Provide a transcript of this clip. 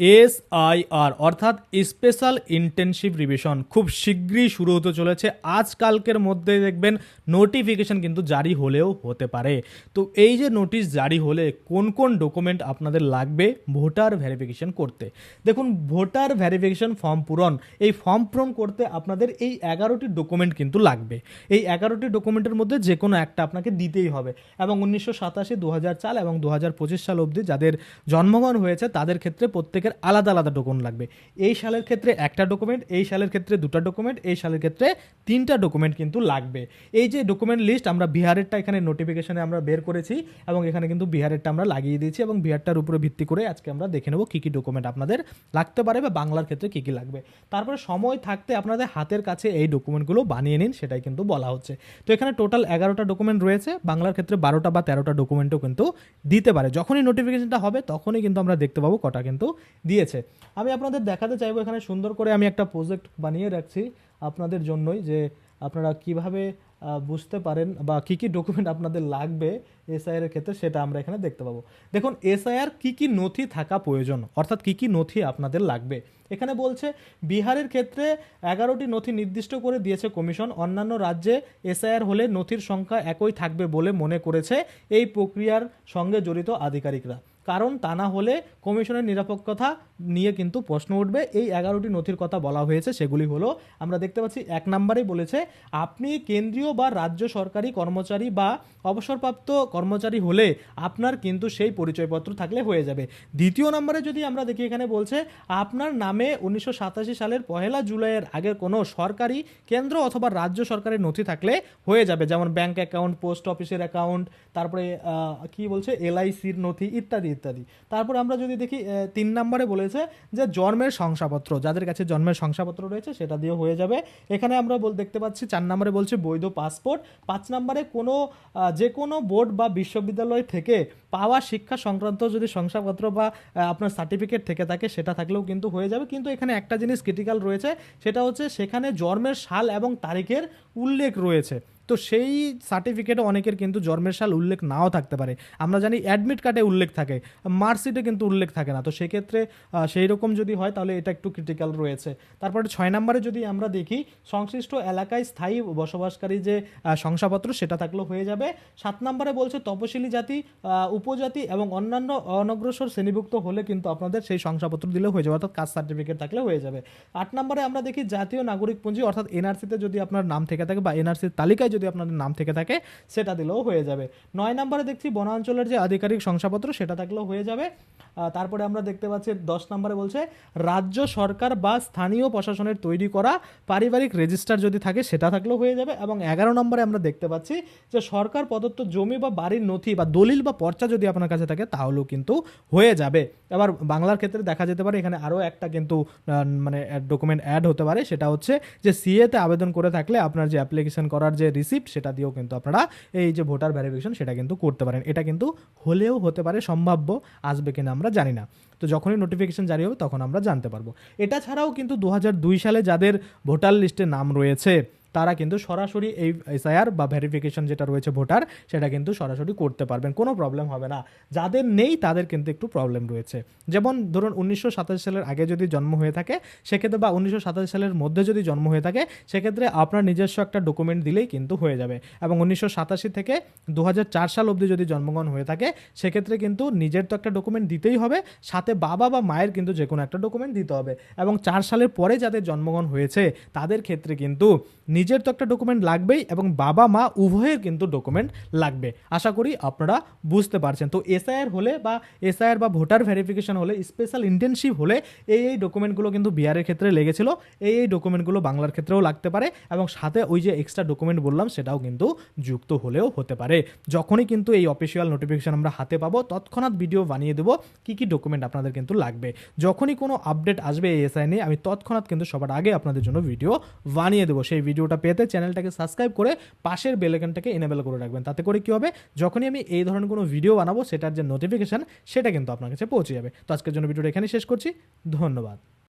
S I আর অর্থাৎ special intensive revision. খুব শীঘ্রই শুরু হতে চলেছে। আজকালকের মধ্যে দেখবেন নোটিফিকেশন কিন্তু জারি হলেও হতে পারে। তো এই যে নোটিশ জারি হলে কোন কোন ডকুমেন্ট আপনাদের লাগবে ভোটার ভেরিফিকেশন করতে? দেখুন, ভোটার ভেরিফিকেশন ফর্ম পূরণ। এই ফর্ম পূরণ করতে আপনাদের এই এগারোটি ডকুমেন্ট কিন্তু লাগবে। এই এগারোটি ডকুমেন্টের মধ্যে যে কোনো একটা আপনাকে দিতেই হবে। এবং উনিশশো সাতাশি দু চাল এবং দু হাজার পঁচিশ সাল অবধি যাদের জন্মগ্রহণ হয়েছে তাদের ক্ষেত্রে প্রত্যেকের আলাদা আলাদা ডকুমেন্ট লাগবে। এই সালের ক্ষেত্রে একটা ডকুমেন্ট এই সালের ক্ষেত্রে দুটো ডকুমেন্ট এই সালের ক্ষেত্রে তিনটা ডকুমেন্ট কিন্তু লাগবে। এই যে ডকুমেন্ট লিস্ট আমরা বিহারেরটা এখানে নোটিফিকেশনে আমরা বের করেছি এবং এখানে কিন্তু বিহারেরটা আমরা লাগিয়ে দিয়েছি এবং বিহারটার উপরে ভিত্তি করে আজকে আমরা দেখে নেব কী কী ডকুমেন্ট আপনাদের লাগতে পারে বা বাংলার ক্ষেত্রে কী কী লাগবে। তারপরে সময় থাকতে আপনাদের হাতের কাছে এই ডকুমেন্টগুলো বানিয়ে নিন, সেটাই কিন্তু বলা হচ্ছে। তো এখানে টোটাল এগারোটা ডকুমেন্ট রয়েছে, বাংলার ক্ষেত্রে বারোটা বা তেরোটা ডকুমেন্টও কিন্তু দিতে পারে। যখনই নোটিফিকেশনটা হবে, তখনই কিন্তু আমরা দেখতে পাবো কটা কিন্তু দিয়েছে। আমি আপনাদের দেখাতে চাইব এখানে সুন্দর করে আমি একটা প্রজেক্ট বানিয়ে রাখছি আপনাদের জন্যই যে আপনারা কীভাবে বুঝতে পারেন বা কী কী ডকুমেন্ট আপনাদের লাগবে এসআইআর এর ক্ষেত্রে সেটা আমরা এখানে দেখতে পাবো। দেখুন এসআইআর কী কী নথি থাকা প্রয়োজন? অর্থাৎ কী কী নথি আপনাদের লাগবে? এখানে বলছে, বিহারের ক্ষেত্রে এগারোটি নথি নির্দিষ্ট করে দিয়েছে কমিশন। অন্যান্য রাজ্যে এসআইআর হলে নথির সংখ্যা একই থাকবে বলে মনে করেছে এই প্রক্রিয়ার সঙ্গে জড়িত আধিকারিকরা। কারণ তা না হলে কমিশনের নিরাপত্তা নিয়ে কিন্তু প্রশ্ন উঠবে। এই এগারোটি নথির কথা বলা হয়েছে, সেগুলি হলো, আমরা দেখতে পাচ্ছি এক নম্বরেই বলেছে, আপনি কেন্দ্রীয় বা রাজ্য সরকারি কর্মচারী বা অবসরপ্রাপ্ত কর্মচারী হলে আপনার কিন্তু সেই পরিচয়পত্র থাকলে হয়ে যাবে। দ্বিতীয় নম্বরে যদি আমরা দেখি, এখানে বলছে, আপনার নামে উনিশশো সাতাশি সালের পহেলা জুলাইয়ের আগের কোনো সরকারি কেন্দ্র অথবা রাজ্য সরকারের নথি থাকলে হয়ে যাবে, যেমন ব্যাংক অ্যাকাউন্ট, পোস্ট অফিসের অ্যাকাউন্ট, তারপরে কি বলছে, এলআইসির নথি ইত্যাদি। ইত্যাদি। তারপর আমরা যদি দেখি তিন নম্বরে বলেছে যে জন্মের শংসাপত্র, যাদের কাছে জন্মের শংসাপত্র রয়েছে সেটা দিয়ে হয়ে যাবে। এখানে আমরা বল, দেখতে পাচ্ছি চার নম্বরে বলছে বৈধ পাসপোর্ট। পাঁচ নম্বরে কোনো যে কোনো বোর্ড বা বিশ্ববিদ্যালয় থেকে পাওয়া শিক্ষা সংক্রান্ত যদি শংসাপত্র বা আপনার সার্টিফিকেট থেকে থাকে, সেটা থাকলেও কিন্তু হয়ে যাবে। কিন্তু এখানে একটা জিনিস ক্রিটিক্যাল রয়েছে, সেটা হচ্ছে সেখানে জন্মের সাল এবং তারিখের উল্লেখ রয়েছে। তো সেই সার্টিফিকেটে অনেকের কিন্তু জন্মের সাল উল্লেখ নাও থাকতে পারে। আমরা জানি অ্যাডমিট কার্ডে উল্লেখ থাকে মার্কশিটে কিন্তু উল্লেখ থাকে না। তো সেক্ষেত্রে সেই রকম যদি হয় তাহলে এটা একটু ক্রিটিক্যাল রয়েছে। তারপরে ছয় নম্বরে যদি আমরা দেখি, সংশ্লিষ্ট এলাকায় স্থায়ী বসবাসকারী যে শংসাপত্র সেটা থাকলেও হয়ে যাবে। সাত নম্বরে বলছে তপশিলি জাতি উপজাতি এবং অন্যান্য অনগ্রসর শ্রেণীভুক্ত হলে কিন্তু আপনাদের সেই শংসাপত্র দিলে হয়ে যাবে, অর্থাৎ কাস্ট সার্টিফিকেট থাকলে হয়ে যাবে। আট নম্বরে আমরা দেখি জাতীয় নাগরিক পুঁজি, অর্থাৎ এনআরসিতে যদি আপনার নাম থেকে থাকে বা এনআরসির তালিকায় যদি আপনাদের নাম থেকে থাকে, সেটা দিলেও হয়ে যাবে। নয় নম্বরে দেখছি বনাঞ্চলের যে আধিকারিক শংসাপত্র, সেটা থাকলেও হয়ে যাবে। তারপরে আমরা দেখতে পাচ্ছি দশ নম্বরে বলছে, রাজ্য সরকার বা স্থানীয় প্রশাসনের তৈরি করা পারিবারিক রেজিস্টার যদি থাকে, সেটা থাকলেও হয়ে যাবে। এবং এগারো নম্বরে আমরা দেখতে পাচ্ছি যে, সরকার প্রদত্ত জমি বা বাড়ির নথি বা দলিল বা পর্চা যদি আপনার কাছে থাকে, তাহলেও কিন্তু হয়ে যাবে। এবার বাংলার ক্ষেত্রে দেখা যেতে পারে, এখানে আরও একটা কিন্তু মানে ডকুমেন্ট অ্যাড হতে পারে। সেটা হচ্ছে যে সিএতে আবেদন করে থাকলে আপনার যে অ্যাপ্লিকেশন করার যে রিসিপ্ট, সেটা দিয়েও কিন্তু আপনারা এই যে ভোটার ভ্যারিফিকেশন সেটা কিন্তু করতে পারেন। এটা কিন্তু হলেও হতে পারে, সম্ভাব্য আসবে কিনা আমরা জানি না। তো যখনই নোটিফিকেশন জারি হবে তখন আমরা জানতে পারব। এটা ছাড়াও কিন্তু দু হাজার দুই সালে যাদের ভোটার লিস্টে নাম রয়েছে তারা কিন্তু সরাসরি এই এসআইআর বা ভেরিফিকেশন যেটা রয়েছে ভোটার, সেটা কিন্তু সরাসরি করতে পারবেন, কোনো প্রবলেম হবে না। যাদের নেই, তাদের কিন্তু একটু প্রবলেম রয়েছে। যেমন ধরুন উনিশশো সাতাশি সালের আগে যদি জন্ম হয়ে থাকে, সেক্ষেত্রে বা উনিশশো সাতাশি সালের মধ্যে যদি জন্ম হয়ে থাকে, সেক্ষেত্রে আপনার নিজস্ব একটা ডকুমেন্ট দিলেই কিন্তু হয়ে যাবে। এবং উনিশশো সাতাশি থেকে দু হাজার চার সাল অবধি যদি জন্মগ্রহণ হয়ে থাকে, সেক্ষেত্রে কিন্তু নিজের তো একটা ডকুমেন্ট দিতেই হবে, সাথে বাবা বা মায়ের কিন্তু যে কোনো একটা ডকুমেন্ট দিতে হবে। এবং চার সালের পরে যাদের জন্মগ্রহণ হয়েছে, তাদের ক্ষেত্রে কিন্তু নিজের তো একটা ডকুমেন্ট লাগবেই এবং বাবা, মা উভয়ের কিন্তু ডকুমেন্ট লাগবে। আশা করি আপনারা বুঝতে পারছেন। তো এসআইআর হলে বা এসআইআর বা ভোটার ভেরিফিকেশন হলে স্পেশাল ইন্টেনশিপ হলে এই এই ডকুমেন্টগুলো কিন্তু বিহারের ক্ষেত্রে লেগেছিল। এই এই ডকুমেন্টগুলো বাংলার ক্ষেত্রেও লাগতে পারে এবং সাথে ওই যে এক্সট্রা ডকুমেন্ট বললাম, সেটাও কিন্তু যুক্ত হলেও হতে পারে। যখনই কিন্তু এই অফিসিয়াল নোটিফিকেশন আমরা হাতে পাবো, তৎক্ষণাৎ ভিডিও বানিয়ে দেবো, কী কী ডকুমেন্ট আপনাদের কিন্তু লাগবে। যখনই কোনো আপডেট আসবে এই এসআই নিয়ে, আমি তৎক্ষণাৎ কিন্তু সবার আগে আপনাদের জন্য ভিডিও বানিয়ে দেবো। সেই ভিডিওটা পেতে চ্যানেলটাকে সাবস্ক্রাইব করে পাশের বেলেকানটাকে এনেবেল করে রাখবেন। তাতে করে কী হবে? যখনই আমি এই ধরনের কোনো ভিডিও বানাবো, সেটার যে নোটিফিকেশান সেটা কিন্তু আপনার কাছে পৌঁছে যাবে। তো আজকের জন্য ভিডিওটা এখানে শেষ করছি। ধন্যবাদ।